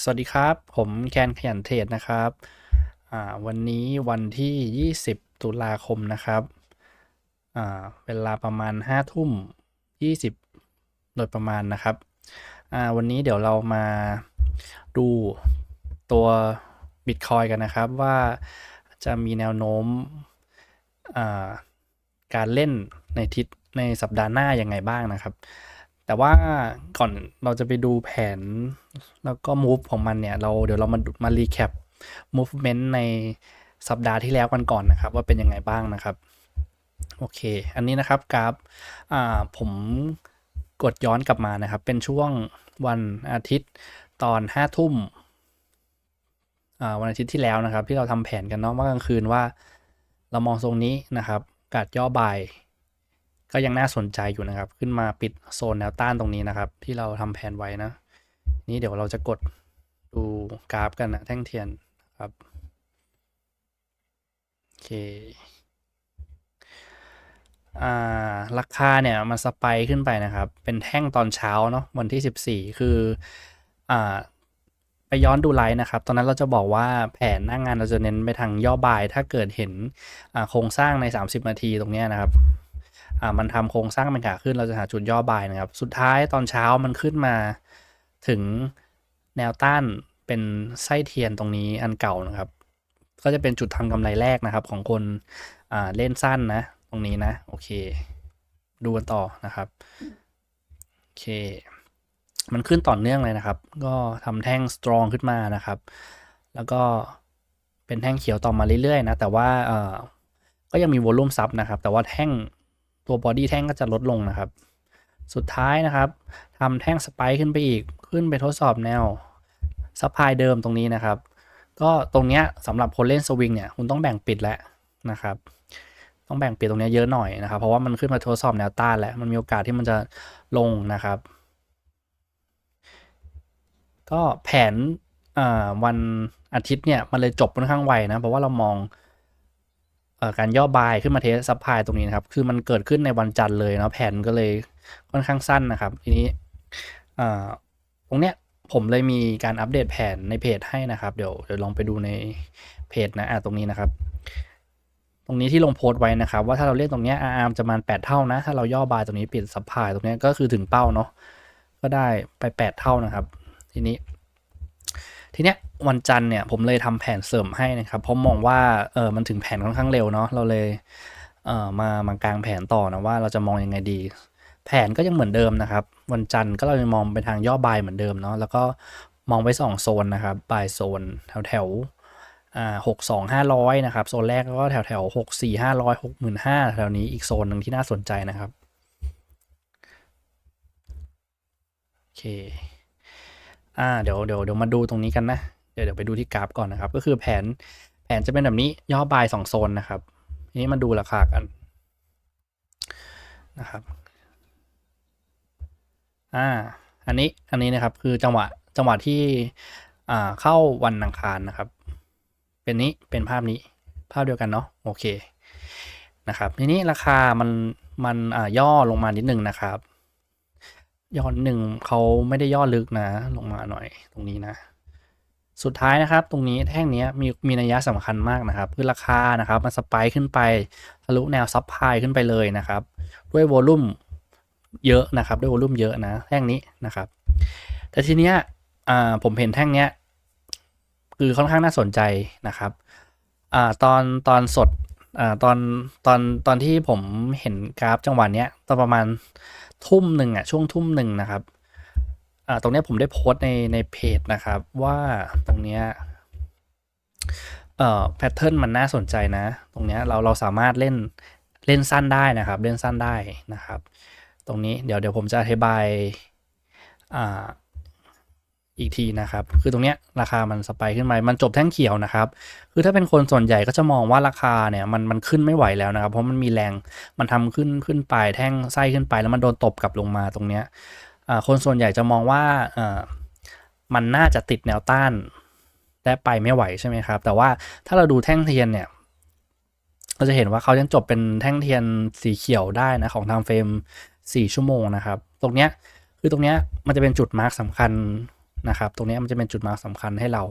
สวัสดีครับ ผมแคนขยันเทรดนะครับอ่าวันนี้วันที่ 20 ตุลาคมนะครับอ่าเวลาประมาณ 5 ทุ่ม 20 โดยประมาณนะครับอ่าวันนี้เดี๋ยวเรามาดูตัว Bitcoin กันนะครับว่าจะมีแนวโน้มอ่าการเล่นในทิศในสัปดาห์หน้ายังไงบ้างนะครับ แต่ว่าก่อนเราจะไปดูแผน แล้วก็ move ของมันเนี่ย เราเดี๋ยวเรามามา recap movement ในสัปดาห์ที่แล้วกันก่อนนะครับ ว่าเป็นยังไงบ้างนะครับ โอเค อันนี้นะครับกราฟอ่าผมกดย้อนกลับมานะครับ เป็นช่วงวันอาทิตย์ตอนห้าทุ่มวันอาทิตย์ที่แล้วนะครับ ที่เราทำแผนกันเนาะเมื่อกลางคืนว่า เรามองทรงนี้นะครับ กาดย่อบ่าย ก็ยังน่าสนใจอยู่นะครับ ขึ้นมาปิดโซนแนวต้านตรงนี้นะครับ ที่เราทำแผนไว้นะ นี้เดี๋ยวเราจะกดดูกราฟกันนะแท่งเทียนครับโอเคอ่าราคาเนี่ยมันสไปขึ้นไปนะครับ เป็นแท่งตอนเช้าเนาะวันที่ 14 คืออ่าไปย้อนดูไลน์นะครับ ตอนนั้นเราจะบอกว่าแผนหน้างงานเราจะเน้นไปทางย่อบาย ถ้าเกิดเห็นโครงสร้างใน 30 นาทีตรงนี้นะครับ อ่ามันทำโครงสร้างเป็นขาขึ้นเราจะหาจุดย่อบายนะครับ สุดท้ายตอนเช้ามันขึ้นมาถึงแนวต้านเป็นไส้เทียนตรงนี้อันเก่านะครับ ก็จะเป็นจุดทำกำไรแรกนะครับ ของคนอ่าเล่นสั้นนะ ตรงนี้นะ โอเค ดูกันต่อนะครับโอเค มันขึ้นต่อเนื่องเลยนะครับ ก็ทำแท่งสตรองขึ้นมานะครับ แล้วก็เป็นแท่งเขียวต่อมาเรื่อยๆนะแต่ว่าเออก็ยังมีวอลลุ่มซับนะครับ แต่ว่าแท่ง ตัวบอดี้แท่งก็จะลดลงนะครับ สุดท้ายนะครับทำแท่งสไปค์ขึ้นไปอีกขึ้นไปทดสอบแนวซัพพลายเดิมตรงนี้นะครับ ก็ตรงเนี้ยสำหรับคนเล่นสวิงเนี่ยคุณต้องแบ่งปิดแล้วนะครับ ต้องแบ่งปิดตรงนี้เยอะหน่อยนะครับ เพราะว่ามันขึ้นมาทดสอบแนวต้านแล้วมันมีโอกาสที่มันจะลงนะครับ ก็แผนวันอาทิตย์เนี่ยมันเลยจบค่อนข้างไวนะเพราะว่าเรามอง การย่อบายขึ้นมาเทสซับพลายตรงนี้นะครับ คือมันเกิดขึ้นในวันจันทร์เลยเนาะแผนก็เลยค่อนข้างสั้นนะครับ ทีนี้ตรงเนี้ยผมเลยมีการอัปเดตแผนในเพจให้นะครับ เดี๋ยวเดี๋ยวลองไปดูในเพจนะอะตรงนี้นะครับ ตรงนี้ที่ลงโพสต์ไว้นะครับ ว่าถ้าเราเล่นตรงเนี้อาร์มจะมัน8เท่านะ ถ้าเราย่อบายตรงนี้ปิดซับพลายตรงนี้ก็คือถึงเป้าเนาะก็ได้ไป 8 เท่านะครับ ทีนี้ ทีเนี้ยวันจันทร์เนี่ยผมเลยทำแผนเสริมให้นะครับ เพราะมองว่าเออมันถึงแผนค่อนข้างเร็วเนาะเราเลยเออมามากลางแผนต่อนะว่าเราจะมองยังไงดี แผนก็ยังเหมือนเดิมนะครับ วันจันทร์ก็เราจะมองไปทางย่อบายเหมือนเดิมเนาะแล้วก็มองไป2โซนนะครับบายโซนแถวแถวหกสองห้าร้อยนะครับ โซนแรกก็แถวแถวหกสี่ห้าร้อยหกหมื่นห้าแถวนี้อีกโซนหนึ่งที่น่าสนใจนะครับ โอเค อ่าเดี๋ยวเดี๋ยวเดี๋ยวมาดูตรงนี้กันนะ เดี๋ยวเดี๋ยวไปดูที่กราฟก่อนนะครับ ก็คือแผนแผนจะเป็นแบบนี้ย่อบายสองโซนนะครับทีนี้มาดูราคากันนะครับอ่าอันนี้อันนี้นะครับคือจังหวะจังหวะที่อ่าเข้าวันอังคารนะครับ เป็นนี้เป็นภาพนี้ภาพเดียวกันเนาะโอเคนะครับทีนี้ราคามันมันอ่าย่อลงมานิดนึงนะครับ ย่อหนึ่งเขาไม่ได้ย่อลึกนะ ลงมาหน่อยตรงนี้นะ สุดท้ายนะครับ ตรงนี้แท่งนี้มีมีนัยยะสำคัญมากนะครับ คือราคานะครับ มันสปค์ขึ้นไปทะลุแนวซับไพขึ้นไปเลยนะครับ ด้วยโวลุ่มเยอะนะครับ ด้วยโวลุ่มเยอะนะ แท่งนี้นะครับ แต่ทีเนี้ยผมเห็นแท่งเนี้ยคือค่อนข้างน่าสนใจนะครับอตอนตอนสดอตอนตอนตอนที่ผมเห็นกราฟจังหวะเนี้ยตอนประมาณ ทุ่มหนึ่งอะช่วงทุ่มหนึ่งนะครับอ่าตรงนี้ผมได้โพสต์ในในเพจนะครับว่าตรงเนี้ยเอ่อแพทเทิร์นมันน่าสนใจนะ ตรงเนี้ยเราเราสามารถเล่นเล่นสั้นได้นะครับ เล่นสั้นได้นะครับ ตรงนี้เดี๋ยวเดี๋ยวผมจะอธิบายอ่า อีกทีนะครับ คือตรงเนี้ยราคามันสไปขึ้นมามันจบแท่งเขียวนะครับ คือถ้าเป็นคนส่วนใหญ่ก็จะมองว่าราคาเนี่ยมันมันขึ้นไม่ไหวแล้วนะครับ เพราะมันมีแรงมันทำขึ้นขึ้นไปแท่งไส้ขึ้นไป แล้วมันโดนตบกลับลงมาตรงเนี้ยคนส่วนใหญ่จะมองว่ามันน่าจะติดแนวต้านและไปไม่ไหวใช่ไหมครับ แต่ว่าถ้าเราดูแท่งเทียนเนี่ยเราจะเห็นว่าเขายังจบเป็นแท่งเทียนสีเขียวได้นะของทางเฟรม4ชั่วโมงนะครับ ตรงเนี้ยคือตรงเนี้ยมันจะเป็นจุดมาร์กสำคัญ นะครับ ตรงนี้มันจะเป็นจุดมาร์กสำคัญให้เรา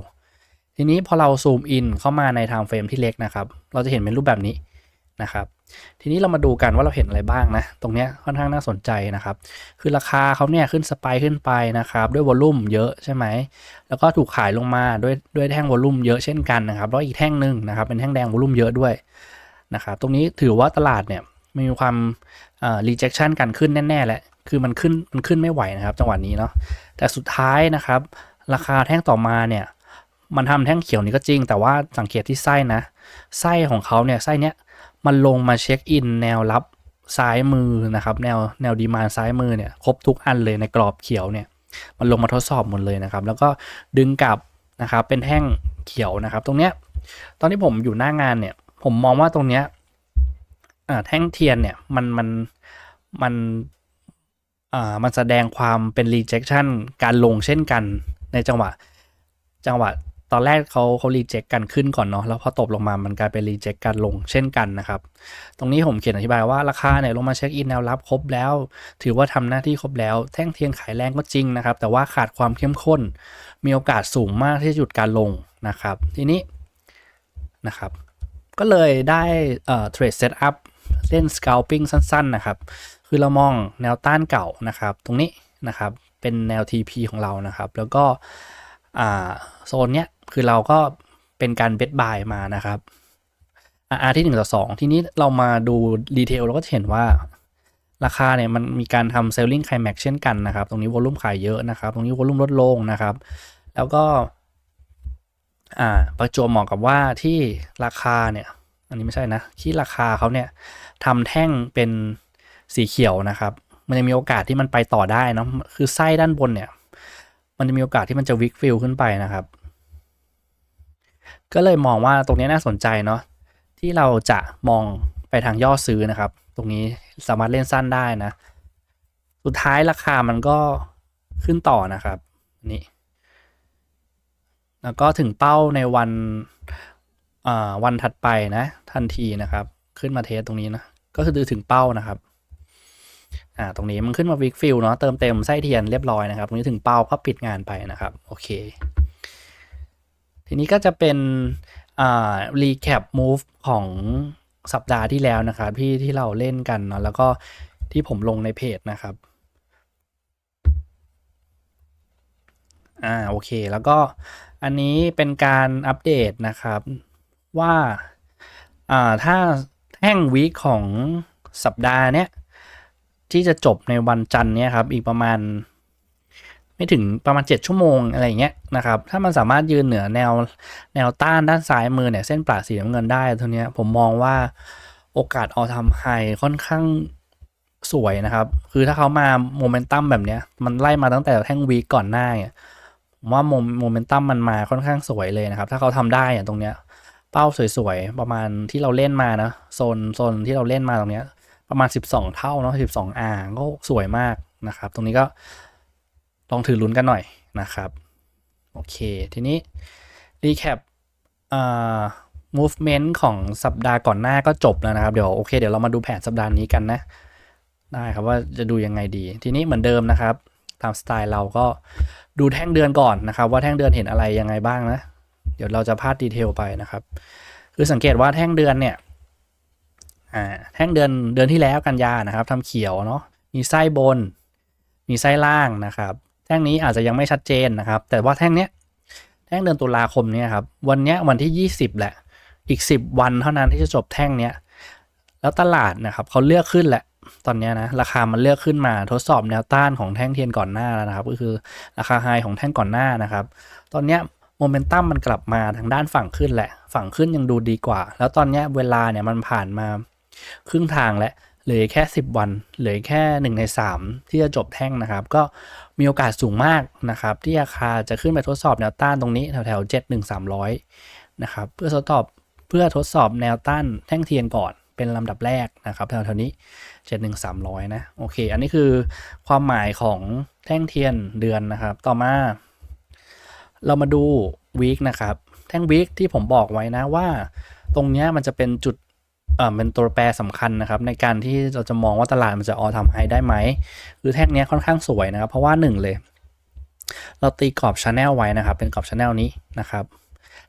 ทีนี้พอเราซูมอินเข้ามาในไทม์เฟรมที่เล็กนะครับ เราจะเห็นเป็นรูปแบบนี้นะครับ ทีนี้เรามาดูกันว่าเราเห็นอะไรบ้างนะ ตรงนี้ค่อนข้างน่าสนใจนะครับ คือราคาเขาเนี่ยขึ้นสไปขึ้นไปนะครับ ด้วยวอลลุ่มเยอะใช่ไหม แล้วก็ถูกขายลงมาด้วยด้วยแท่งวอลลุ่มเยอะเช่นกันนะครับ แล้วอีกแท่งหนึ่งนะครับ เป็นแท่งแดงวอลลุ่มเยอะด้วยนะครับ ตรงนี้ถือว่าตลาดเนี่ยมีความอ่า rejection กันขึ้นแน่ๆแหละ คือมันขึ้นมันขึ้นไม่ไหวนะครับ จังหวะนี้เนาะ แต่สุดท้ายนะครับ ราคาแท่งต่อมาเนี่ยมันทำแท่งเขียวนี้ก็จริง แต่ว่าสังเกตที่ไส้นะ ไส้ของเขาเนี่ยไส้เนี้ยมันลงมาเช็คอินแนวรับซ้ายมือนะครับ แนวแนวดีมานซ้ายมือเนี่ยครบทุกอันเลยในกรอบเขียวเนี่ยมันลงมาทดสอบหมดเลยนะครับ แล้วก็ดึงกลับนะครับเป็นแท่งเขียวนะครับ ตรงเนี้ยตอนที่ผมอยู่หน้างานเนี่ย ผมมองว่าตรงเนี้ยแท่งเทียนเนี่ยมันมันมัน อ่ามันแสดงความเป็น rejection การลงเช่นกันในจังหวะ จังหวะตอนแรกเขาเขารีเจ็คกันขึ้นก่อนเนาะแล้วพอตบลงมามันกลายเป็นรีเจ็คกันลงเช่นกันนะครับ ตรงนี้ผมเขียนอธิบายว่าราคาเนี่ยลงมาเช็คอินแนวรับครบแล้ว ถือว่าทำหน้าที่ครบแล้ว แท่งเทียนขายแรงก็จริงนะครับ แต่ว่าขาดความเข้มข้น มีโอกาสสูงมากที่จะหยุดการลงนะครับ ทีนี้นะครับก็เลยได้เอ่อเทรดเซตอัพเล่น scalping สั้น ๆ นะครับ คือเรามองแนวต้านเก่านะครับ ตรงนี้นะครับเป็นแนว TP ของเรานะครับ แล้วก็โซนเนี้ยคือเราก็เป็นการเบ t บายมานะครับ RR ที่1ต่อ2ทีนี้เรามาดูดีเทลเราก็จะเห็นว่าราคาเนี่ยมันมีการทำ selling climax เช่นกันนะครับ ตรงนี้วอลุ่มขายเยอะนะครับ ตรงนี้วอลุ่มลดลงนะครับ แล้วก็อ่าประจวบเหมาะกับว่าที่ราคาเนี่ย อันนี้ไม่ใช่นะ ที่ราคาเขาเนี่ยทำแท่งเป็น สีเขียวนะครับ มันจะมีโอกาสที่มันไปต่อได้นะคือไส้ด้านบนเนี่ย มันจะมีโอกาสที่มันจะวิกฟิลขึ้นไปนะครับ ก็เลยมองว่าตรงนี้น่าสนใจเนาะที่เราจะมองไปทางย่อซื้อนะครับ ตรงนี้สามารถเล่นสั้นได้นะ สุดท้ายราคามันก็ขึ้นต่อนะครับนี่แล้วก็ถึงเป้าในวันอ่าวันถัดไปนะ ทันทีนะครับ ขึ้นมาเทสตรงนี้นะ ก็คือถึงเป้านะครับ อ่าตรงนี้มันขึ้นมาวิกฟิลเนาะเติมเต็มไส้เทียนเรียบร้อยนะครับ ตรงนี้ถึงเป้าก็ปิดงานไปนะครับ โอเค ทีนี้ก็จะเป็นอ่า recap move ของสัปดาห์ที่แล้วนะครับที่ที่เราเล่นกันเนาะแล้วก็ที่ผมลงในเพจนะครับอ่าโอเค แล้วก็อันนี้เป็นการอัปเดตนะครับว่าอ่าถ้าแท่งวีคของสัปดาห์เนี้ย ที่จะจบในวันจันทร์เนี่ยครับอีกประมาณ ไม่ถึงประมาณ 7 ชั่วโมงอะไรเงี้ยนะครับ ถ้ามันสามารถยืนเหนือแนวแนวต้านด้านซ้ายมือเนี่ยเส้นปลาสีน้ำเงินได้เท่านี้ยผมมองว่าโอกาสออทำไฮค่อนข้างสวยนะครับ คือถ้าเขามาโมเมนตัมแบบเนี้ยมันไล่มาตั้งแต่แท่งวีก่อนหน้าเนี่ยผมว่าโมโมเมนตัมมันมาค่อนข้างสวยเลยนะครับ ถ้าเขาทำได้อะตรงเนี้ยเป้าสวยๆ ประมาณที่เราเล่นมานะโซนโซนที่เราเล่นมาตรงเนี้ย ประมาณ 12 เท่าเนาะ12อางก็สวยมากนะครับ ตรงนี้ก็ลองถือลุ้นกันหน่อยนะครับ โอเค ทีนี้ recap อ่า movement ของสัปดาห์ก่อนหน้าก็จบแล้วนะครับ เดี๋ยวโอเค เดี๋ยวเรามาดูแผนสัปดาห์นี้กันนะ ได้ครับว่าจะดูยังไงดี ทีนี้เหมือนเดิมนะครับ ตามสไตล์เราก็ดูแท่งเดือนก่อนนะครับ ว่าแท่งเดือนเห็นอะไรยังไงบ้างนะ เดี๋ยวเราจะพาดดีเทลไปนะครับ คือสังเกตว่าแท่งเดือนเนี่ย อ่าแท่งเดือนเดือนที่แล้วกันยานะครับทำเขียวเนาะมีไส้บน มีไส้ล่างนะครับ แท่งนี้อาจจะยังไม่ชัดเจนนะครับ แต่ว่าแท่งเนี้ยแท่งเดือนตุลาคมเนี่ยครับวันเนี้ยวันที่ 20 แหละ อีก 10 วันเท่านั้นที่จะจบแท่งเนี้ยแล้วตลาดนะครับเขาเลือกขึ้นแหละตอนนี้นะราคามันเลือกขึ้นมาทดสอบแนวต้านของแท่งเทียนก่อนหน้าแล้วนะครับ ก็คือราคาไฮของแท่งก่อนหน้านะครับ ตอนนี้โมเมนตัมมันกลับมาทางด้านฝั่งขึ้นแหละ ฝั่งขึ้นยังดูดีกว่า แล้วตอนนี้เวลาเนี่ยมันผ่านมา ครึ่งทางแล้วเหลือแค่ 10 วันเหลือแค่ 1 ใน 3 ที่จะจบแท่งนะครับ ก็มีโอกาสสูงมากนะครับ ที่ราคาจะขึ้นไปทดสอบแนวต้านตรงนี้แถวแถว7 1 300นะครับเพื่อทดสอบเพื่อทดสอบแนวต้านแท่งเทียนก่อนเป็นลำดับแรกนะครับแถวแถวนี้ 71300 นะโอเค อันนี้คือความหมายของแท่งเทียนเดือนนะครับ ต่อมา เรามาดูวีคนะครับ แท่งวีคที่ผมบอกไว้นะว่า ตรงนี้มันจะเป็นจุด เอ่อเป็นตัวแปรสำคัญนะครับ ในการที่เราจะมองว่าตลาดมันจะออทำไฮได้ไหมคือแท่งนี้ค่อนข้างสวยนะครับ เพราะว่าหนึ่งเลย เราตีกรอบชาแนลไว้นะครับ เป็นกรอบชาแนลนี้นะครับ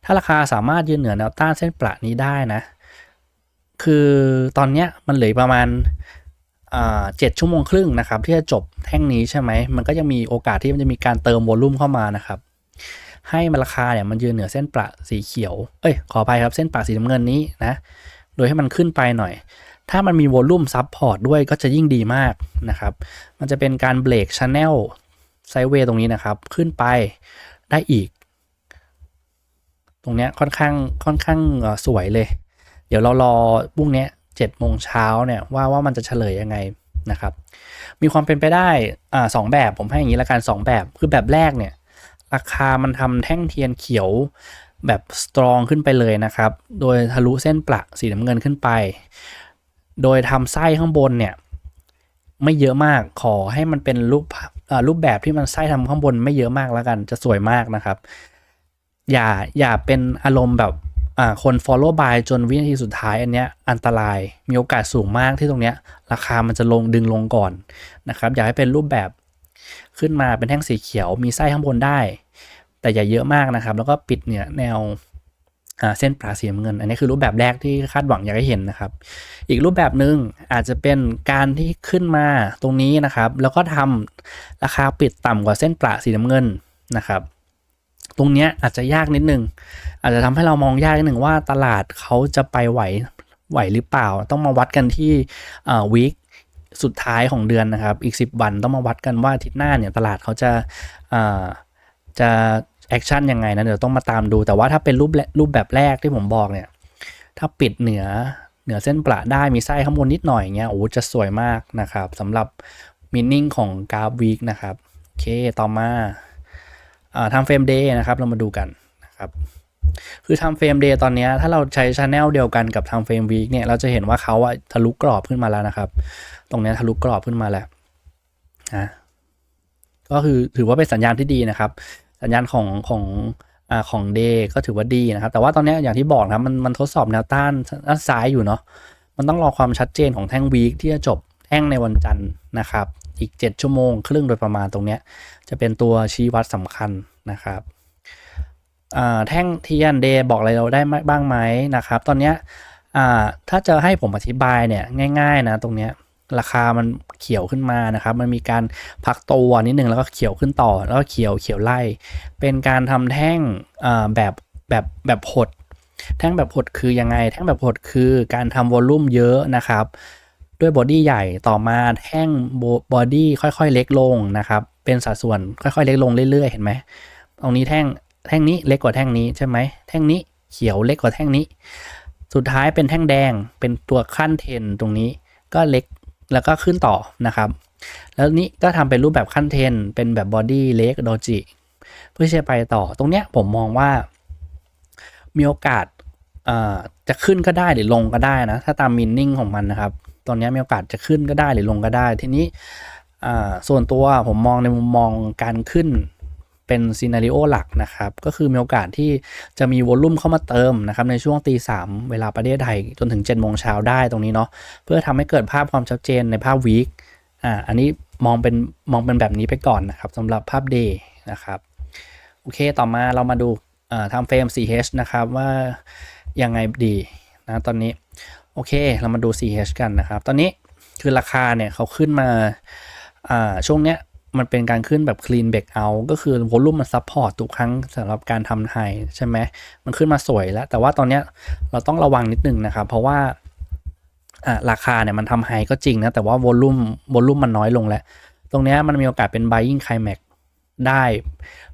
ถ้าราคาสามารถยืนเหนือแนวต้านเส้นประนี้ได้นะ คือตอนนี้มันเหลือประมาณเจ็ดชั่วโมงครึ่งนะครับ ที่จะจบแท่งนี้ใช่ไหมมันก็ยังมีโอกาสที่มันจะมีการเติมวอลลุ่มเข้ามานะครับให้มันราคาเนี่ยมันยืนเหนือเส้นประสีเขียว เอ้ย ขอไปครับ เส้นประสีน้ำเงินนี้นะ โดยให้มันขึ้นไปหน่อย ถ้ามันมีวอลลุ่มซับพอร์ตด้วยก็จะยิ่งดีมากนะครับ มันจะเป็นการเบรกชแนลไซเวย์ตรงนี้นะครับ ขึ้นไปได้อีก ตรงเนี้ยค่อนข้างค่อนข้างสวยเลย เดี๋ยวเรารอพรุ่งนี้เจ็ดโมงเช้าเนี่ยว่าว่ามันจะเฉลยยังไงนะครับ มีความเป็นไปได้อ่าสองแบบผมให้อย่างนี้ละกันสองแบบคือแบบแรกเนี่ยราคามันทำแท่งเทียนเขียว แบบสตรองขึ้นไปเลยนะครับ โดยทะลุเส้นประสีน้ำเงินขึ้นไป โดยทำไส้ข้างบนเนี่ยไม่เยอะมากขอให้มันเป็นรูปรูปแบบที่มันไส้ทำข้างบนไม่เยอะมากแล้วกันจะสวยมากนะครับ อย่าอย่าเป็นอารมณ์แบบคน follow by จนวินาทีสุดท้ายอันเนี้ยอันตรายมีโอกาสสูงมากที่ตรงเนี้ยราคามันจะลงดึงลงก่อนนะครับ อยากให้เป็นรูปแบบขึ้นมาเป็นแท่งสีเขียวมีไส้ข้างบนได้ แต่อย่าเยอะมากนะครับ แล้วก็ปิดเนี่ยแนวเส้นปลาสีน้ำเงิน อันนี้คือรูปแบบแรกที่คาดหวังอยากให้เห็นนะครับ อีกรูปแบบหนึ่งอาจจะเป็นการที่ขึ้นมาตรงนี้นะครับ แล้วก็ทำราคาปิดต่ำกว่าเส้นปลาสีน้ำเงินนะครับ ตรงนี้อาจจะยากนิดนึง อาจจะทำให้เรามองยากนิดหนึ่งว่าตลาดเขาจะไปไหวไหวหรือเปล่า ต้องมาวัดกันที่วีคสุดท้ายของเดือนนะครับ อีก 10 วันต้องมาวัดกันว่าอาทิตย์หน้าเนี่ยตลาดเขาจะจะ แอคชั่นยังไงนะเดี๋ยวต้องมาตามดู แต่ว่าถ้าเป็นรูปรูปแบบแรกที่ผมบอกเนี่ย ถ้าปิดเหนือเหนือเส้นประได้มีไส้ข้างบนนิดหน่อยเงี้ยโอ้จะสวยมากนะครับสำหรับมินนิ่งของกราฟวีคนะครับโอเคต่อมาทำเฟรมเดย์นะครับเรามาดูกันนะครับคือทำเฟรมเดย์ตอนนี้ถ้าเราใช้ชาแนลเดียวกันกับทำเฟรมวีคเนี่ยเราจะเห็นว่าเขาอะทะลุกรอบขึ้นมาแล้วนะครับ ตรงนี้ทะลุกรอบขึ้นมาแล้วนะก็คือถือว่าเป็นสัญญาณที่ดีนะครับ สัญญาณของของอของเดย์ก็ถือว่าดีนะครับ แต่ว่าตอนนี้อย่างที่บอกนะมันมันทดสอบแนวต้านด้านซ้ายอยู่เนาะมันต้องรอความชัดเจนของแท่งวีคที่จะจบแท่งในวันจันทร์นะครับ อีก 7 ชั่วโมงครึ่งโดยประมาณตรงนี้จะเป็นตัวชี้วัดสำคัญนะครับแท่งเทียนเดย์บอกอะไรเราได้บ้างไหมนะครับ ตอนนี้ถ้าจะให้ผมอธิบายเนี่ยง่าย ๆ นะตรงนี้ ราคามันเขียวขึ้นมานะครับ มันมีการพักตัวนิดหนึ่งแล้วก็เขียวขึ้นต่อ แล้วก็เขียวเขียวไล่ เป็นการทำแท่งแบบแบบแบบหด แท่งแบบหดคือยังไง แท่งแบบหดคือการทำวอลลุ่มเยอะนะครับ ด้วยบอดี้ใหญ่ต่อมาแท่งบอดี้ค่อยๆ เล็กลงนะครับ เป็นสัดส่วนค่อยๆ เล็กลงเรื่อยๆ เห็นไหมตรงนี้แท่งแท่งนี้เล็กกว่าแท่งนี้ใช่ไหมแท่งนี้เขียวเล็กกว่าแท่งนี้ สุดท้ายเป็นแท่งแดงเป็นตัวขั้นเทนตรงนี้ก็เล็ก แล้วก็ขึ้นต่อนะครับ แล้วนี้ก็ทำเป็นรูปแบบขั้นเทน เป็นแบบบอดี้เล็กโดจิเพื่อจะไปต่อตรงเนี้ยผมมองว่า มีโอกาสจะขึ้นก็ได้หรือลงก็ได้นะ ถ้าตามมินนิ่งของมันนะครับ ตอนนี้มีโอกาสจะขึ้นก็ได้หรือลงก็ได้ ทีนี้ส่วนตัวผมมองในมุมมองการขึ้น เป็นซีนารีโอหลักนะครับ ก็คือมีโอกาสที่จะมีวอลลุ่มเข้ามาเติมนะครับในช่วงตีสามเวลาประเทศไทยจนถึง7จ็ดโมงเช้าได้ตรงนี้เนาะเพื่อทำให้เกิดภาพความชัดเจนในภาพวีคอ่าอันนี้มองเป็นมองเป็นแบบนี้ไปก่อนนะครับสำหรับภาพเดย์นะครับโอเคต่อมาเรามาดูทำเฟรม 4H นะครับว่ายังไงดีนะตอนนี้โอเคเรามาดู 4H กันนะครับ ตอนนี้คือราคาเนี่ยเขาขึ้นมาช่วงเนี้ย มันเป็นการขึ้นแบบ clean back out ก็คือวอลุ่มมันซับพอร์ตทุกครั้งสำหรับการทำไฮใช่ไหมมันขึ้นมาสวยแล้ว แต่ว่าตอนนี้เราต้องระวังนิดนึงนะครับ เพราะว่าราคาเนี่ยมันทำไฮก็จริงนะ แต่ว่าวอลุ่มวอลุ่มมันน้อยลงแล้ว ตรงนี้มันมีโอกาสเป็น buying climax ได้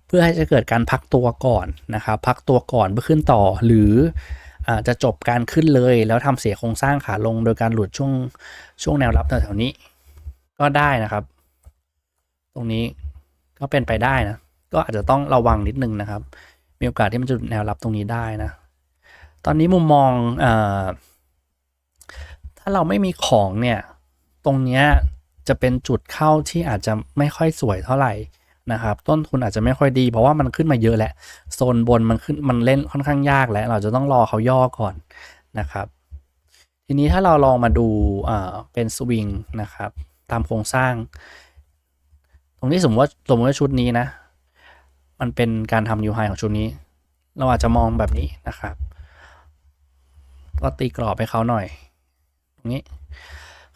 เพื่อให้จะเกิดการพักตัวก่อนนะครับพักตัวก่อนเพื่อขึ้นต่อหรืออาจะจบการขึ้นเลยแล้วทำเสียโครงสร้างขาลงโดยการหลุดช่วงช่วงแนวรับแถวๆนี้ก็ได้นะครับ ตรงนี้ก็เป็นไปได้นะ ก็อาจจะต้องระวังนิดนึงนะครับ มีโอกาสที่มันจะแนวรับตรงนี้ได้นะ ตอนนี้มุมมองอถ้าเราไม่มีของเนี่ย ตรงนี้จะเป็นจุดเข้าที่อาจจะไม่ค่อยสวยเท่าไหร่นะครับ ต้นทุนอาจจะไม่ค่อยดี เพราะว่ามันขึ้นมาเยอะแหละโซนบนมันขึ้นมันเล่นค่อนข้างยากแล้ว เราจะต้องรอเขาย่อก่อนนะครับ ทีนี้ถ้าเราลองมาดูเป็นสวิงนะครับ ตามโครงสร้าง ตรงนี้สมมติว่าสมมติว่าชุดนี้นะ มันเป็นการทำยูไฮของชุดนี้ เราอาจจะมองแบบนี้นะครับ ก็ตีกรอบให้เขาหน่อย ตรงนี้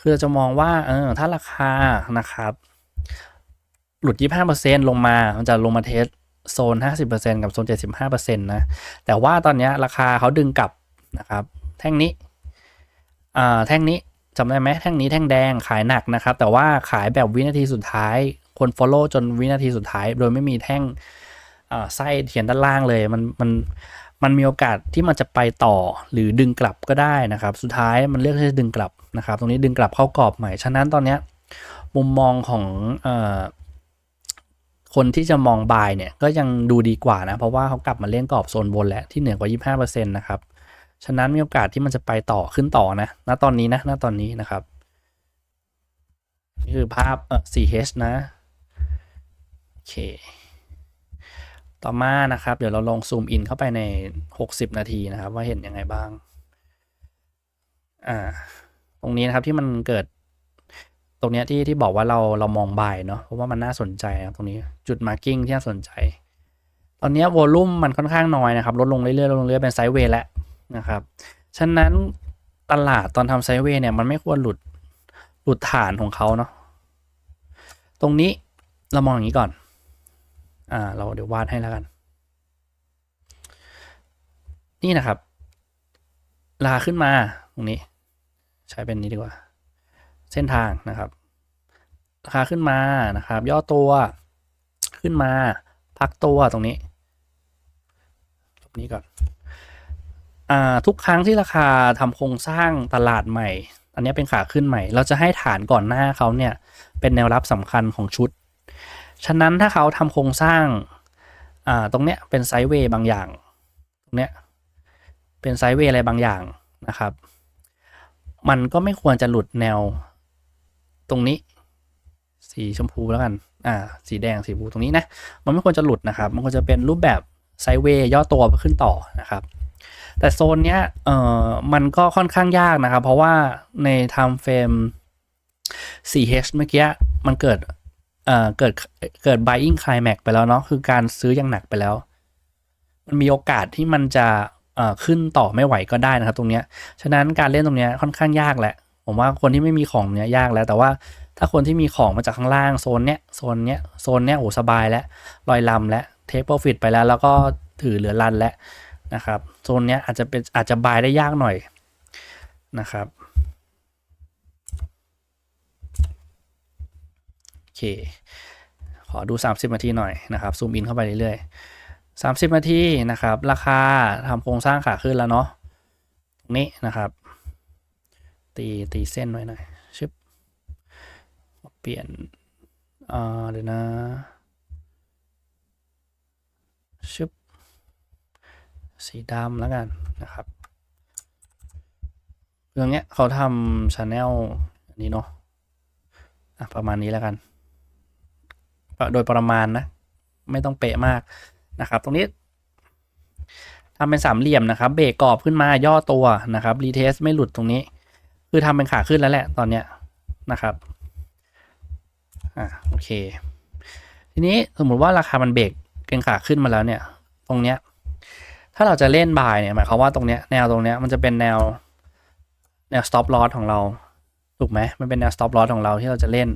คือเราจะมองว่า เออ ถ้าราคานะครับ หลุด 25%ลงมา มันจะลงมาเทสโซน 50%กับโซน 75%นะ แต่ว่าตอนนี้ราคาเขาดึงกลับนะครับ แท่งนี้ อ่า แท่งนี้จำได้ไหมแท่งนี้แท่งแดงขายหนักนะครับ แต่ว่าขายแบบวินาทีสุดท้าย คน follow จนวินาทีสุดท้าย โดยไม่มีแท่งไส้เขียนด้านล่างเลยมันมันมันมีโอกาสที่มันจะไปต่อหรือดึงกลับก็ได้นะครับ สุดท้ายมันเลือกที่จะดึงกลับนะครับ ตรงนี้ดึงกลับเข้ากรอบใหม่ ฉะนั้นตอนนี้มุมมองของอคนที่จะมองบายเนี่ยก็ยังดูดีกว่านะ เพราะว่าเขากลับมาเล่นกรอบโซนบนแล้วที่เหนือกว่า 25%นะครับ ฉะนั้นมีโอกาสที่มันจะไปต่อขึ้นต่อนะ ณ ตอนนี้นะ ณ ตอนนี้นะครับ นี่คือภาพ 4H นะ เค ต่อมานะครับ เดี๋ยวเราลองซูมอินเข้าไปใน 60 นาทีนะครับ ว่าเห็นยังไงบ้าง อ่า ตรงนี้นะครับที่มันเกิด ตรงนี้ที่ที่บอกว่าเราเรามองบ่ายเนาะเพราะว่ามันน่าสนใจครับตรงนี้จุดมาร์กิ้งที่น่าสนใจ ตอนนี้วอลลุ่มมันค่อนข้างน้อยนะครับ ลดลงเรื่อยๆลดลงเรื่อยๆเป็นไซด์เวย์แล้วนะครับ ฉะนั้นตลาดตอนทำไซด์เวย์เนี่ยมันไม่ควรหลุดหลุดฐานของเขาเนาะตรงนี้เรามองอย่างนี้ก่อน อ่าเราเดี๋ยววาดให้แล้วกัน นี่นะครับ ลาขึ้นมาตรงนี้ ใช้เป็นนี้ดีกว่า เส้นทางนะครับราคาขึ้นมานะครับ ย่อตัวขึ้นมา พักตัวตรงนี้ตรงนี้ก่อนอ่าทุกครั้งที่ราคาทำโครงสร้างตลาดใหม่ อันนี้เป็นขาขึ้นใหม่ เราจะให้ฐานก่อนหน้าเขาเนี่ย เป็นแนวรับสำคัญของชุด ฉะนั้นถ้าเขาทำโครงสร้างอ่าตรงเนี้ยเป็นไซด์เวย์บางอย่าง ตรงเนี้ยเป็นไซด์เวย์อะไรบางอย่างนะครับ มันก็ไม่ควรจะหลุดแนวตรงนี้ สีชมพูแล้วกันอ่าสีแดงสีชมพูตรงนี้นะมันไม่ควรจะหลุดนะครับ มันควรจะเป็นรูปแบบไซด์เวย์ย่อตัวขึ้นต่อนะครับแต่โซนเนี้ยเอ่อมันก็ค่อนข้างยากนะครับ เพราะว่าใน time frame 4H เมื่อกี้มันเกิด เอ่อเกิดเกิด buying climax ไปแล้วเนาะคือการซื้ออย่างหนักไปแล้ว มันมีโอกาสที่มันจะขึ้นต่อไม่ไหวก็ได้นะครับ ตรงเนี้ยฉะนั้นการเล่นตรงเนี้ยค่อนข้างยากแหละ ผมว่าคนที่ไม่มีของเนี้ยยากแล้ว แต่ว่าถ้าคนที่มีของมาจากข้างล่างโซนเนี้ยโซนเนี้ยโซนเนี้ยโอ้สบายแล้วลอยลำแล้วเทคโปรฟิตไปแล้ว แล้วก็ถือเหลือรันแล้วนะครับโซนเนี้ยอาจจะเป็นอาจจะบายได้ยากหน่อยนะครับ โอ เคขอดู 30 นาทีหน่อยนะครับซูมอินเข้าไปเรื่อยๆ 30 นาทีนะครับ ราคาทำโครงสร้างขาขึ้นแล้วเนาะตรงนี้นะครับ ตีตีเส้นไว้หน่อยชึบเปลี่ยนอ่าเดี๋ยวนะชึบสีดำแล้วกันนะครับเรื่องเนี้ยเขาทำชาแนลอันนี้เนาะะประมาณนี้แล้วกัน โดยประมาณนะ ไม่ต้องเป๊ะมากนะครับ ตรงนี้ทำเป็นสามเหลี่ยมนะครับ เบรกกรอบขึ้นมาย่อตัวนะครับรีเทสไม่หลุดตรงนี้ คือทำเป็นขาขึ้นแล้วแหละตอนเนี้ยนะครับอ่าโอเค ทีนี้สมมุติว่าราคามันเบรกเป็นขาขึ้นมาแล้วเนี่ย ตรงเนี้ย ถ้าเราจะเล่นบายเนี่ยหมายความว่าตรงเนี้ยแนวตรงเนี้ยมันจะเป็นแนวแนว stop loss ของเราถูกไหมมันเป็นแนว stop loss ของเราที่เราจะเล่น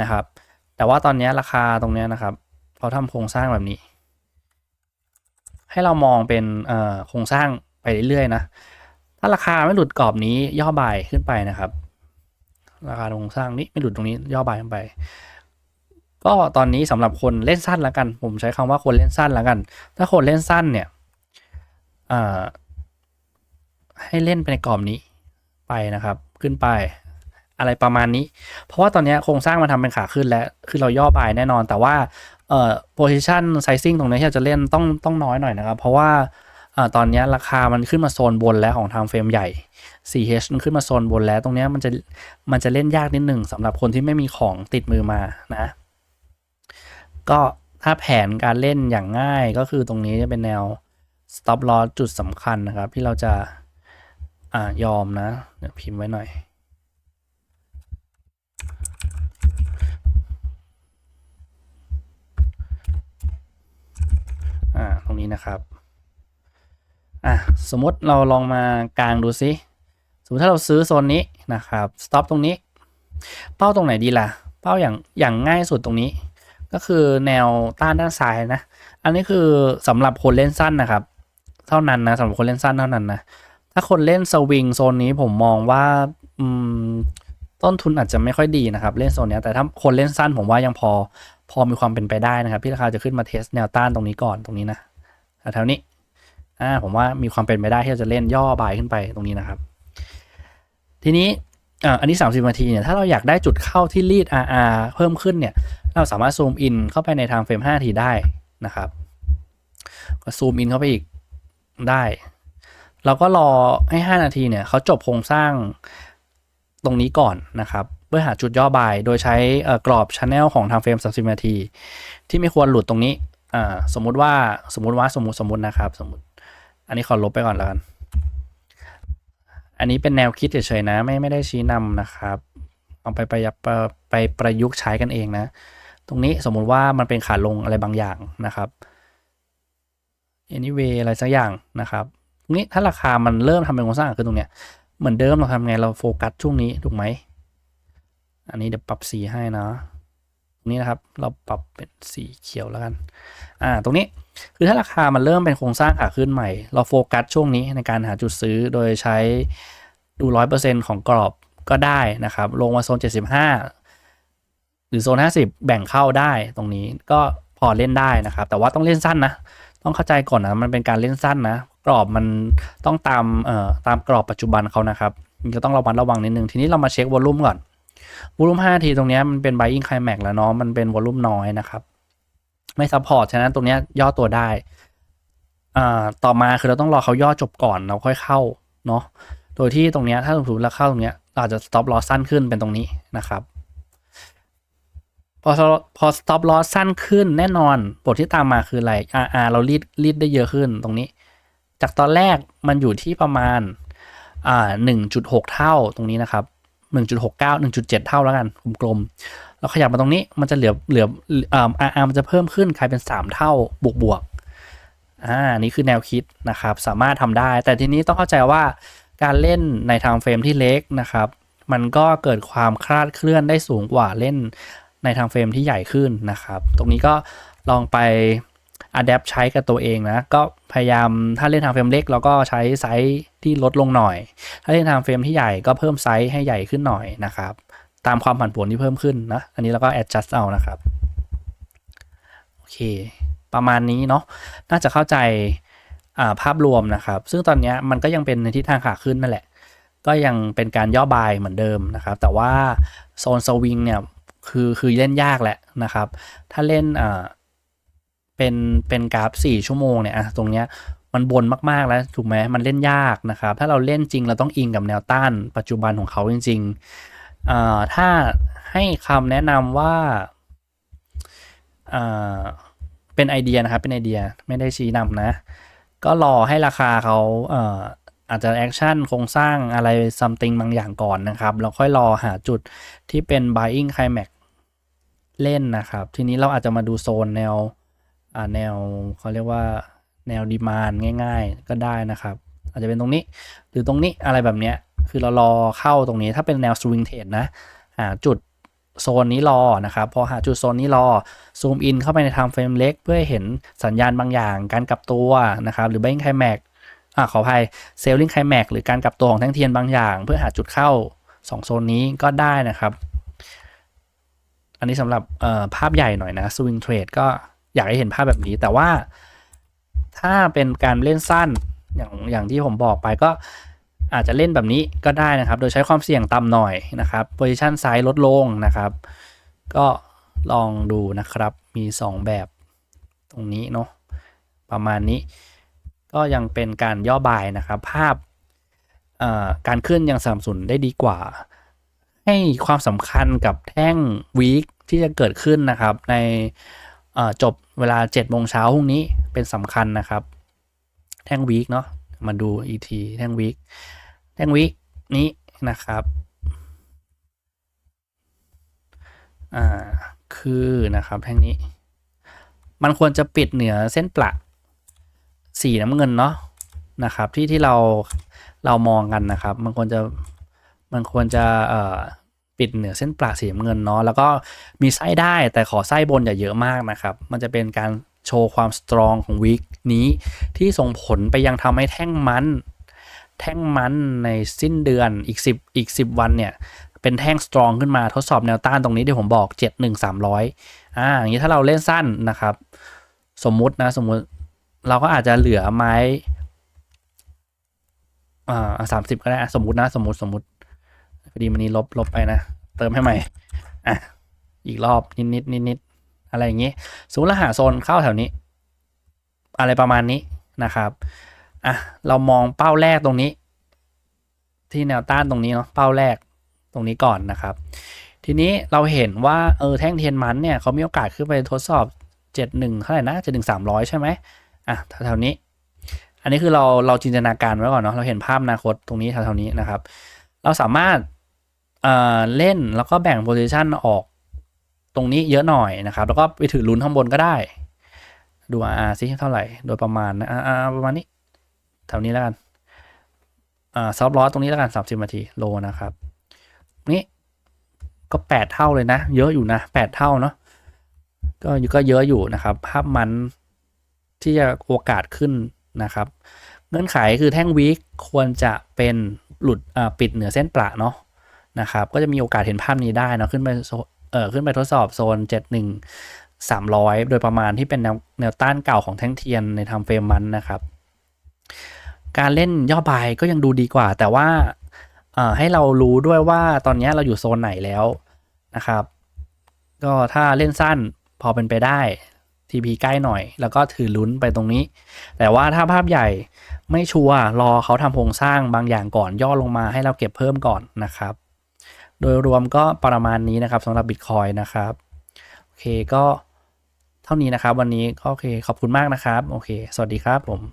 นะครับ แต่ว่าตอนนี้ราคาตรงนี้นะครับเขาทำโครงสร้างแบบนี้ ให้เรามองเป็นโครงสร้างไปเรื่อยๆนะถ้าราคาไม่หลุดกรอบนี้ย่อบายขึ้นไปนะครับ ราคาโครงสร้างนี้ไม่หลุดตรงนี้ย่อบายขึ้นไป ก็ตอนนี้สำหรับคนเล่นสั้นแล้วกัน ผมใช้คำว่าคนเล่นสั้นแล้วกัน ถ้าคนเล่นสั้นเนี่ยให้เล่นไปในกรอบนี้ไปนะครับ ขึ้นไป อะไรประมาณนี้ เพราะว่าตอนนี้โครงสร้างมันทำเป็นขาขึ้นแล้ว คือเราย่อบายแน่นอน แต่ว่าเอ่อ position sizing ตรงนี้ที่เราจะเล่นต้องต้องน้อยหน่อยนะครับ เพราะว่าเอ่อตอนนี้ราคามันขึ้นมาโซนบนแล้วของทางเฟรมใหญ่ 4H มันขึ้นมาโซนบนแล้ว ตรงนี้มันจะมันจะเล่นยากนิดหนึ่งสำหรับคนที่ไม่มีของติดมือมานะ ก็ถ้าแผนการเล่นอย่างง่ายก็คือตรงนี้จะเป็นแนว stop loss จุดสำคัญนะครับ ที่เราจะอ่ายอมนะ เดี๋ยวพิมพ์ไว้หน่อย นะครับอะสมมติเราลองมากางดูซิสมมติถ้าเราซื้อโซนนี้นะครับ stop ตรงนี้ เป้าตรงไหนดีล่ะ เป้าอย่างอย่างง่ายสุดตรงนี้ ก็คือแนวต้านด้านซ้ายนะ อันนี้คือสำหรับคนเล่นสั้นนะครับ เท่านั้นนะสำหรับคนเล่นสั้นเท่านั้นนะถ้าคนเล่นสวิงโซนนี้ผมมองว่าอืมต้นทุนอาจจะไม่ค่อยดีนะครับ เล่นโซนนี้แต่ถ้าคนเล่นสั้นผมว่ายังพอพอมีความเป็นไปได้นะครับที่ราคาจะขึ้นมาเทสแนวต้านตรงนี้ก่อนตรงนี้นะ แถวนี้อ่าผมว่ามีความเป็นไปได้ที่จะเล่นย่อบายขึ้นไปตรงนี้นะครับ ทีนี้อ่าอันนี้ 30นาทีเนี่ยถ้าเราอยากได้จุดเข้าที่รีด RR เพิ่มขึ้นเนี่ย เราสามารถซูมอินเข้าไปในทางเฟรม5นาทีได้นะครับ ก็ซูมอินเข้าไปอีกได้ เราก็รอให้ 5 นาทีเนี่ยเขาจบโครงสร้างตรงนี้ก่อนนะครับเพื่อหาจุดย่อบายโดยใช้กรอบช anel ของทางเฟรม 30 นาที ที่ไม่ควรหลุดตรงนี้ อ่าสมมุติว่าสมมุติว่าสมมุติสมมุตินะครับ สมมุติ อันนี้ขอลบไปก่อนแล้วกัน อันนี้เป็นแนวคิดเฉยๆนะ ไม่ไม่ได้ชี้นำนะครับเอาไปไปไปประยุกต์ใช้กันเองนะ ตรงนี้สมมุติว่ามันเป็นขาลงอะไรบางอย่างนะครับ anyway อะไรสักอย่างนะครับตรงนี้ถ้าราคามันเริ่มทำเป็นโครงสร้างขึ้นตรงเนี้ยเหมือนเดิมเราทำไงเราโฟกัสช่วงนี้ถูกไหม อันนี้เดี๋ยวปรับสีให้นะ ตรงนี้นะครับ เราปรับเป็นสีเขียวแล้วกัน อ่า ตรงนี้คือถ้าราคามันเริ่มเป็นโครงสร้างขาขึ้นใหม่ เราโฟกัสช่วงนี้ในการหาจุดซื้อโดยใช้ดูร้อยเปอร์เซ็นของกรอบก็ได้นะครับ ลงมาโซน 75 หรือโซน 50 แบ่งเข้าได้ตรงนี้ก็พอเล่นได้นะครับ แต่ว่าต้องเล่นสั้นนะ ต้องเข้าใจก่อนนะ มันเป็นการเล่นสั้นนะ กรอบมันต้องตามเอ่อตามกรอบปัจจุบันเขานะครับจะต้องระวังระวังนิดนึง ทีนี้เรามาเช็ควอลลุ่มก่อน วอลุ่ม5ทีตรงนี้มันเป็น buying climax แล้วเนาะมันเป็นวอลุ่มน้อยนะครับ ไม่ซัพพอร์ตฉะนั้นตรงนี้ย่อตัวได้อ่าต่อมาคือเราต้องรอเขาย่อจบก่อนเราค่อยเข้าเนาะโดยที่ตรงนี้ถ้าสมมติเราเข้าตรงนี้เราอาจจะ stop loss สั้นขึ้นเป็นตรงนี้นะครับพอพอ stop loss สั้นขึ้นแน่นอนบทที่ตามมาคืออะไร RR เรารีดรีดได้เยอะขึ้นตรงนี้ จากตอนแรกมันอยู่ที่ประมาณอ่า1.6 เท่าตรงนี้นะครับ 1.69 1.7 เท่าแล้วกันกลมๆแล้วขยับมาตรงนี้มันจะเหลือเหลืออ่า RR มันจะเพิ่มขึ้นกลายเป็น 3 เท่าบวกบวกอ่านี่คือแนวคิดนะครับสามารถทำได้ แต่ทีนี้ต้องเข้าใจว่าการเล่นในทางเฟรมที่เล็กนะครับ มันก็เกิดความคลาดเคลื่อนได้สูงกว่าเล่นในทางเฟรมที่ใหญ่ขึ้นนะครับ ตรงนี้ก็ลองไป อัดแอปใช้กับตัวเองนะ ก็พยายามถ้าเล่นทางเฟรมเล็กเราก็ใช้ไซส์ที่ลดลงหน่อย ถ้าเล่นทางเฟรมที่ใหญ่ก็เพิ่มไซส์ให้ใหญ่ขึ้นหน่อยนะครับ ตามความผันผวนที่เพิ่มขึ้นนะ อันนี้เราก็ adjust เอานะครับ โอเค ประมาณนี้เนาะ น่าจะเข้าใจภาพรวมนะครับ ซึ่งตอนนี้มันก็ยังเป็นในทิศทางขาขึ้นนั่นแหละ ก็ยังเป็นการย่อบายเหมือนเดิมนะครับ แต่ว่าโซนสวิงเนี่ยคือคือเล่นยากแหละนะครับ ถ้าเล่นอ่า เป็นเป็นกราฟ 4 ชั่วโมงเนี่ยตรงเนี้ยมันบนมากๆแล้วถูกไหมมันเล่นยากนะครับ ถ้าเราเล่นจริงเราต้องอิงกับแนวต้านปัจจุบันของเขาจริงๆถ้าให้คำแนะนำว่าเป็นไอเดียนะครับ เป็นไอเดียไม่ได้ชี้นำนะ ก็รอให้ราคาเขาอาจจะแอคชั่นโครงสร้างอะไรซัมติงบางอย่างก่อนนะครับแล้วค่อยรอหาจุดที่เป็น buying climax เล่นนะครับ ทีนี้เราอาจจะมาดูโซนแนว แนวเขาเรียกว่าแนวดีมานง่าย ๆ ก็ได้นะครับ อาจจะเป็นตรงนี้หรือตรงนี้อะไรแบบเนี้ยคือเรารอเข้าตรงนี้ถ้าเป็นแนวสวิงเทรดนะหาจุดโซนนี้รอนะครับ พอหาจุดโซนนี้รอซูมอินเข้าไปในไทม์เฟรมเล็ก เพื่อเห็นสัญญาณบางอย่างการกลับตัวนะครับ หรือ buying climax อ่าขออภัย selling climax หรือการกลับตัวของแท่งเทียนบางอย่าง เพื่อหาจุดเข้า 2 โซนนี้ก็ได้นะครับ อันนี้สำหรับภาพใหญ่หน่อยนะ swing trade ก็ อยากให้เห็นภาพแบบนี้ แต่ว่าถ้าเป็นการเล่นสั้นอย่างอย่างที่ผมบอกไปก็อาจจะเล่นแบบนี้ก็ได้นะครับ โดยใช้ความเสี่ยงต่ำหน่อยนะครับ position size ลดลงนะครับ ก็ลองดูนะครับมี 2 แบบตรงนี้เนาะประมาณนี้ ก็ยังเป็นการย่อบายนะครับ ภาพการขึ้นยังสนับสนุนได้ดีกว่า ให้ความสำคัญกับแท่งวีคที่จะเกิดขึ้นนะครับใน จบเวลา7โมงเช้าพรุ่งนี้เป็นสำคัญนะครับ แท่งวีคเนาะมาดูอีกทีแท่งวีคแท่งวีคนี้นะครับอ่าคือนะครับแท่งนี้ มันควรจะปิดเหนือเส้นประสีน้ำเงินเนาะนะครับที่ที่เราเรามองกันนะครับ มันควรจะมันควรจะเอ่อ ปิดเหนือเส้นปลาสีเงินเนาะแล้วก็มีไส้ได้แต่ขอไส้บนอย่าเยอะมากนะครับ มันจะเป็นการโชว์ความสตรองของวิกนี้ ที่ส่งผลไปยังทำให้แท่งมัน แท่งมันในสิ้นเดือนอีก 10 อีก 10 วันเนี่ย เป็นแท่งสตรองขึ้นมาทดสอบแนวต้านตรงนี้ที่ผมบอก 7 1 300อ่าอย่างนี้ถ้าเราเล่นสั้นนะครับ สมมุตินะสมมุติเราก็อาจจะเหลือไม้อ่าสามสิบก็ได้สมมตินะสมมติสมมติ พอดีมันนี้ลบลบไปนะ เติมให้ใหม่ อะ อีกรอบนิดนิดนิดนิดอะไรอย่างนี้สมมติเราหาโซนเข้าแถวนี้ อะไรประมาณนี้นะครับ อะ เรามองเป้าแรกตรงนี้ ที่แนวต้านตรงนี้เนาะ เป้าแรกตรงนี้ก่อนนะครับ ทีนี้เราเห็นว่าเออแท่งเทียนมันเนี่ยเขามีโอกาสขึ้นไปทดสอบ 71เท่าไหร่นะ71 300 ใช่ไหมอะแถวๆนี้ อันนี้คือเราเราจินตนาการไว้ก่อนเนาะ เราเห็นภาพอนาคตตรงนี้แถวๆนี้นะครับ เราสามารถ เอ่อเล่นแล้วก็แบ่งโพซิชันออกตรงนี้เยอะหน่อยนะครับ แล้วก็ไปถือลุ้นข้างบนก็ได้ ดู RR ซิเท่าไหร่ โดยประมาณนะ RR ประมาณนี้แถวนี้แล้วกันอ่าซอฟต์ลอสตรงนี้แล้วกัน 30นาทีโลนะครับ นี่ก็ 8 เท่าเลยนะ เยอะอยู่นะ 8 เท่าเนาะก็ก็เยอะอยู่นะครับ ภาพมันที่จะโอกาสขึ้นนะครับ เงื่อนไขคือแท่งวีคควรจะเป็นหลุดปิดเหนือเส้นประเนาะ นะครับ ก็จะมีโอกาสเห็นภาพนี้ได้นะขึ้นไปเอ่อขึ้นไปทดสอบโซน 71 300 โดยประมาณที่เป็นแนวแนวต้านเก่าของแท่งเทียนในทำเฟรมมันนะครับ การเล่นย่อบายก็ยังดูดีกว่า แต่ว่าอ่าให้เรารู้ด้วยว่าตอนนี้เราอยู่โซนไหนแล้วนะครับ ก็ถ้าเล่นสั้นพอเป็นไปได้ TP ใกล้หน่อย แล้วก็ถือลุ้นไปตรงนี้ แต่ว่าถ้าภาพใหญ่ไม่ชัวร์รอเขาทำโครงสร้างบางอย่างก่อนย่อลงมาให้เราเก็บเพิ่มก่อนนะครับ โดยรวมก็ประมาณนี้นะครับสำหรับ Bitcoin นะครับโอเคก็เท่านี้นะครับ วันนี้ก็โอเคขอบคุณมากนะครับ โอเค สวัสดีครับผม